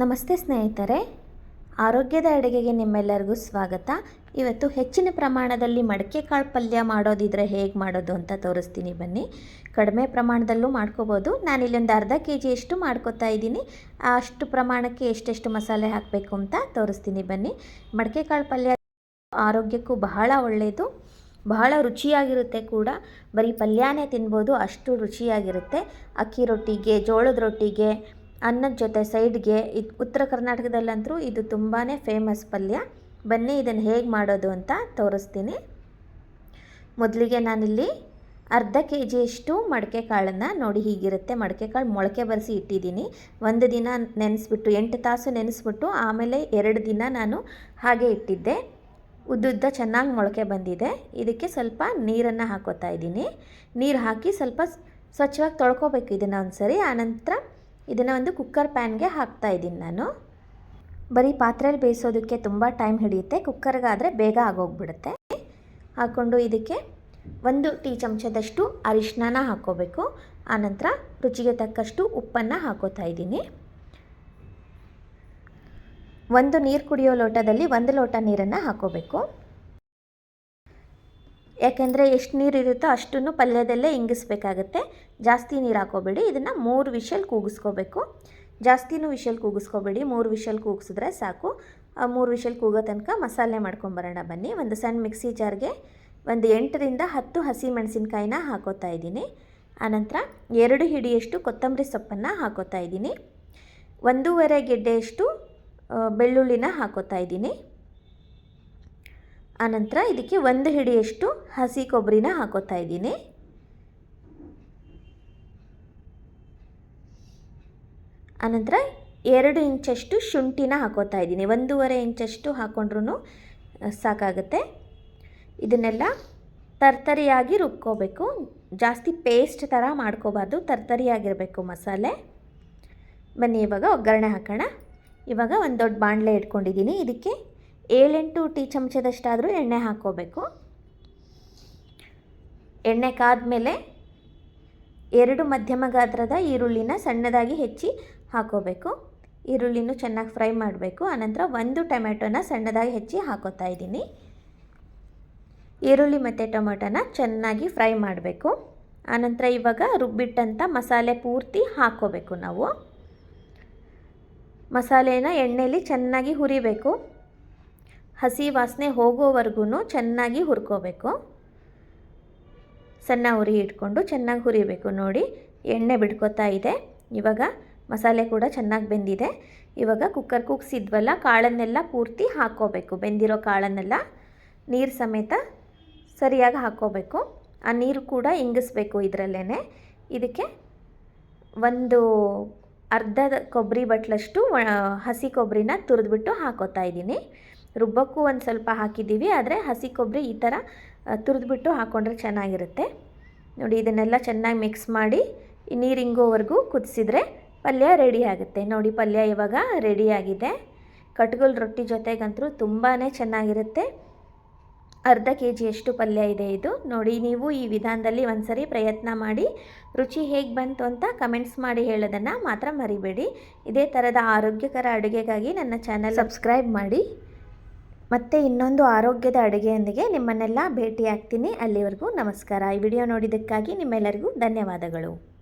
ನಮಸ್ತೆ ಸ್ನೇಹಿತರೆ. ಆರೋಗ್ಯದ ಅಡುಗೆಗೆ ನಿಮ್ಮೆಲ್ಲರಿಗೂ ಸ್ವಾಗತ. ಇವತ್ತು ಹೆಚ್ಚಿನ ಪ್ರಮಾಣದಲ್ಲಿ ಮಡಕೆ ಕಾಳು ಪಲ್ಯ ಮಾಡೋದಿದ್ರೆ ಹೇಗೆ ಮಾಡೋದು ಅಂತ ತೋರಿಸ್ತೀನಿ ಬನ್ನಿ. ಕಡಿಮೆ ಪ್ರಮಾಣದಲ್ಲೂ ಮಾಡ್ಕೋಬೋದು. ನಾನಿಲ್ಲೊಂದು ಅರ್ಧ ಕೆ ಜಿಯಷ್ಟು ಮಾಡ್ಕೋತಾ ಇದ್ದೀನಿ. ಅಷ್ಟು ಪ್ರಮಾಣಕ್ಕೆ ಎಷ್ಟೆಷ್ಟು ಮಸಾಲೆ ಹಾಕಬೇಕು ಅಂತ ತೋರಿಸ್ತೀನಿ ಬನ್ನಿ. ಮಡಕೆ ಕಾಳು ಪಲ್ಯ ಆರೋಗ್ಯಕ್ಕೂ ಬಹಳ ಒಳ್ಳೆಯದು ಬಹಳ ರುಚಿಯಾಗಿರುತ್ತೆ ಕೂಡ. ಬರೀ ಪಲ್ಯನೇ ತಿನ್ಬೋದು, ಅಷ್ಟು ರುಚಿಯಾಗಿರುತ್ತೆ. ಅಕ್ಕಿ ರೊಟ್ಟಿಗೆ, ಜೋಳದ ರೊಟ್ಟಿಗೆ ಅನ್ನದ ಜೊತೆ ಸೈಡ್ಗೆ ಇದು ಉತ್ತರ ಕರ್ನಾಟಕದಲ್ಲಂತೂ ಇದು ತುಂಬಾ ಫೇಮಸ್ ಪಲ್ಯ. ಬನ್ನಿ ಇದನ್ನು ಹೇಗೆ ಮಾಡೋದು ಅಂತ ತೋರಿಸ್ತೀನಿ. ಮೊದಲಿಗೆ ನಾನಿಲ್ಲಿ ಅರ್ಧ ಕೆ ಜಿಯಷ್ಟು ಮಡಕೆ ಕಾಳನ್ನು ನೋಡಿ ಹೀಗಿರುತ್ತೆ. ಮಡಕೆ ಕಾಳು ಮೊಳಕೆ ಬರೆಸಿ ಇಟ್ಟಿದ್ದೀನಿ. ಒಂದು ದಿನ ನೆನೆಸ್ಬಿಟ್ಟು, ಎಂಟು ತಾಸು ನೆನೆಸ್ಬಿಟ್ಟು ಆಮೇಲೆ ಎರಡು ದಿನ ನಾನು ಹಾಗೆ ಇಟ್ಟಿದ್ದೆ. ಉದ್ದುದ್ದ ಚೆನ್ನಾಗಿ ಮೊಳಕೆ ಬಂದಿದೆ. ಇದಕ್ಕೆ ಸ್ವಲ್ಪ ನೀರನ್ನು ಹಾಕೋತಾ ಇದ್ದೀನಿ. ನೀರು ಹಾಕಿ ಸ್ವಲ್ಪ ಸ್ವಚ್ಛವಾಗಿ ತೊಳ್ಕೊಬೇಕು ಇದನ್ನು ಒಂದು ಸರಿ ಆನಂತರ ಇದನ್ನು ಒಂದು ಕುಕ್ಕರ್ ಪ್ಯಾನ್ಗೆ ಹಾಕ್ತಾ ಇದ್ದೀನಿ ನಾನು. ಬರೀ ಪಾತ್ರೆಯಲ್ಲಿ ಬೇಯಿಸೋದಕ್ಕೆ ತುಂಬ ಟೈಮ್ ಹಿಡಿಯುತ್ತೆ. ಕುಕ್ಕರ್ಗಾದರೆ ಬೇಗ ಆಗೋಗ್ಬಿಡುತ್ತೆ. ಹಾಕ್ಕೊಂಡು ಇದಕ್ಕೆ ಒಂದು ಟೀ ಚಮಚದಷ್ಟು ಅರಿಶಿನ ಹಾಕ್ಕೋಬೇಕು ಆನಂತರ ರುಚಿಗೆ ತಕ್ಕಷ್ಟು ಉಪ್ಪನ್ನು ಹಾಕೋತಾ ಇದ್ದೀನಿ. ಒಂದು ನೀರು ಕುಡಿಯೋ ಲೋಟದಲ್ಲಿ ಒಂದು ಲೋಟ ನೀರನ್ನು ಹಾಕೋಬೇಕು. ಯಾಕೆಂದರೆ ಎಷ್ಟು ನೀರು ಇರುತ್ತೋ ಅಷ್ಟನ್ನು ಪಲ್ಯದಲ್ಲೇ ಇಂಗಿಸ್ಬೇಕಾಗತ್ತೆ. ಜಾಸ್ತಿ ನೀರು ಹಾಕೋಬೇಡಿ. ಇದನ್ನು ಮೂರು ವಿಷಲ್ ಕೂಗಿಸ್ಕೋಬೇಕು. ಜಾಸ್ತಿನೂ ವಿಷಲ್ ಕೂಗಿಸ್ಕೋಬೇಡಿ. ಮೂರು ವಿಷಲ್ ಕೂಗಿಸಿದ್ರೆ ಸಾಕು. ಮೂರು ವಿಷಲ್ ಕೂಗೋ ತನಕ ಮಸಾಲೆ ಮಾಡ್ಕೊಂಬರೋಣ ಬನ್ನಿ. ಒಂದು ಸಣ್ಣ ಮಿಕ್ಸಿ ಜಾರ್ಗೆ ಒಂದು ಎಂಟರಿಂದ ಹತ್ತು ಹಸಿ ಮೆಣಸಿನ್ಕಾಯಿನ ಹಾಕೋತಾ ಇದ್ದೀನಿ. ಆನಂತರ ಎರಡು ಹಿಡಿಯಷ್ಟು ಕೊತ್ತಂಬರಿ ಸೊಪ್ಪನ್ನು ಹಾಕೋತಾ ಇದ್ದೀನಿ. ಒಂದೂವರೆ ಗೆಡ್ಡೆಯಷ್ಟು ಬೆಳ್ಳುಳ್ಳಿನ ಹಾಕೋತಾ ಇದ್ದೀನಿ. ಆನಂತರ ಇದಕ್ಕೆ ಒಂದು ಹಿಡಿಯಷ್ಟು ಹಸಿ ಕೊಬ್ಬರಿನ ಹಾಕೋತಾ ಇದ್ದೀನಿ. ಆನಂತರ ಎರಡು ಇಂಚಷ್ಟು ಶುಂಠಿನ ಹಾಕೋತಾ ಇದ್ದೀನಿ. ಒಂದೂವರೆ ಇಂಚಷ್ಟು ಹಾಕ್ಕೊಂಡ್ರೂ ಸಾಕಾಗುತ್ತೆ. ಇದನ್ನೆಲ್ಲ ತರ್ತರಿಯಾಗಿ ರುಬ್ಕೋಬೇಕು. ಜಾಸ್ತಿ ಪೇಸ್ಟ್ ಥರ ಮಾಡ್ಕೋಬಾರ್ದು. ತರ್ತರಿಯಾಗಿರಬೇಕು ಮಸಾಲೆ. ಬನ್ನಿ, ಇವಾಗ ಒಗ್ಗರಣೆ ಹಾಕೋಣ. ಇವಾಗ ಒಂದು ದೊಡ್ಡ ಬಾಣಲೆ ಇಟ್ಕೊಂಡಿದ್ದೀನಿ. ಇದಕ್ಕೆ ಏಳೆಂಟು ಟೀ ಚಮಚದಷ್ಟಾದರೂ ಎಣ್ಣೆ ಹಾಕ್ಕೋಬೇಕು. ಎಣ್ಣೆ ಕಾದ್ಮೇಲೆ ಎರಡು ಮಧ್ಯಮ ಗಾತ್ರದ ಈರುಳ್ಳಿನ ಸಣ್ಣದಾಗಿ ಹೆಚ್ಚಿ ಹಾಕೋಬೇಕು ಈರುಳ್ಳಿನೂ ಚೆನ್ನಾಗಿ ಫ್ರೈ ಮಾಡಬೇಕು. ಆನಂತರ ಒಂದು ಟೊಮೆಟೊನ ಸಣ್ಣದಾಗಿ ಹೆಚ್ಚಿ ಹಾಕೋತಾ ಇದ್ದೀನಿ. ಈರುಳ್ಳಿ ಮತ್ತು ಟೊಮೆಟೊನ ಚೆನ್ನಾಗಿ ಫ್ರೈ ಮಾಡಬೇಕು. ಆನಂತರ ಇವಾಗ ರುಬ್ಬಿಟ್ಟಂಥ ಮಸಾಲೆ ಪೂರ್ತಿ ಹಾಕ್ಕೋಬೇಕು ನಾವು. ಮಸಾಲೆನ ಎಣ್ಣೆಯಲ್ಲಿ ಚೆನ್ನಾಗಿ ಹುರಿಬೇಕು. ಹಸಿ ವಾಸನೆ ಹೋಗೋವರೆಗೂ ಚೆನ್ನಾಗಿ ಹುರ್ಕೋಬೇಕು. ಸಣ್ಣ ಹುರಿ ಇಟ್ಕೊಂಡು ಚೆನ್ನಾಗಿ ಹುರಿಬೇಕು ನೋಡಿ. ಎಣ್ಣೆ ಬಿಡ್ಕೋತಾ ಇದೆ. ಇವಾಗ ಮಸಾಲೆ ಕೂಡ ಚೆನ್ನಾಗಿ ಬೆಂದಿದೆ. ಇವಾಗ ಕುಕ್ಕರ್ ಕುಗ್ಸಿದ್ವಲ್ಲ, ಕಾಳನ್ನೆಲ್ಲ ಪೂರ್ತಿ ಹಾಕ್ಕೋಬೇಕು ಬೆಂದಿರೋ ಕಾಳನ್ನೆಲ್ಲ ನೀರು ಸಮೇತ ಸರಿಯಾಗಿ ಹಾಕ್ಕೋಬೇಕು ಆ ನೀರು ಕೂಡ ಇಂಗಿಸ್ಬೇಕು ಇದರಲ್ಲೇ ಇದಕ್ಕೆ ಒಂದು ಅರ್ಧ ಕೊಬ್ಬರಿ ಬಟ್ಲಷ್ಟು ಹಸಿ ಕೊಬ್ಬರಿನ ತುರಿದ್ಬಿಟ್ಟು ಹಾಕೋತಾ ಇದ್ದೀನಿ. ರುಬ್ಬಕ್ಕೂ ಒಂದು ಸ್ವಲ್ಪ ಹಾಕಿದ್ದೀವಿ, ಆದರೆ ಹಸಿ ಕೊಬ್ಬರಿ ಈ ಥರ ತುರಿದ್ಬಿಟ್ಟು ಹಾಕ್ಕೊಂಡ್ರೆ ಚೆನ್ನಾಗಿರುತ್ತೆ. ನೋಡಿ, ಇದನ್ನೆಲ್ಲ ಚೆನ್ನಾಗಿ ಮಿಕ್ಸ್ ಮಾಡಿ ನೀರು ಹಿಂಗೋವರೆಗೂ ಕುದಿಸಿದ್ರೆ ಪಲ್ಯ ರೆಡಿ ಆಗುತ್ತೆ. ನೋಡಿ, ಪಲ್ಯ ಇವಾಗ ರೆಡಿಯಾಗಿದೆ ಕಟ್ಗುಲ್ ರೊಟ್ಟಿ ಜೊತೆಗಂತೂ ತುಂಬಾ ಚೆನ್ನಾಗಿರುತ್ತೆ. ಅರ್ಧ ಕೆ ಜಿಯಷ್ಟು ಪಲ್ಯ ಇದೆ ಇದು. ನೋಡಿ, ನೀವು ಈ ವಿಧಾನದಲ್ಲಿ ಒಂದ್ಸರಿ ಪ್ರಯತ್ನ ಮಾಡಿ, ರುಚಿ ಹೇಗೆ ಬಂತು ಅಂತ ಕಮೆಂಟ್ಸ್ ಮಾಡಿ ಹೇಳೋದನ್ನು ಮಾತ್ರ ಮರಿಬೇಡಿ. ಇದೇ ಥರದ ಆರೋಗ್ಯಕರ ಅಡುಗೆಗಾಗಿ ನನ್ನ ಚಾನಲ್ ಸಬ್ಸ್ಕ್ರೈಬ್ ಮಾಡಿ. ಮತ್ತೆ ಇನ್ನೊಂದು ಆರೋಗ್ಯದ ಅಡುಗೆಯೊಂದಿಗೆ ನಿಮ್ಮನ್ನೆಲ್ಲ ಭೇಟಿಯಾಗ್ತೀನಿ. ಅಲ್ಲಿವರೆಗೂ ನಮಸ್ಕಾರ. ಈ ವಿಡಿಯೋ ನೋಡಿದ್ದಕ್ಕಾಗಿ ನಿಮ್ಮೆಲ್ಲರಿಗೂ ಧನ್ಯವಾದಗಳು.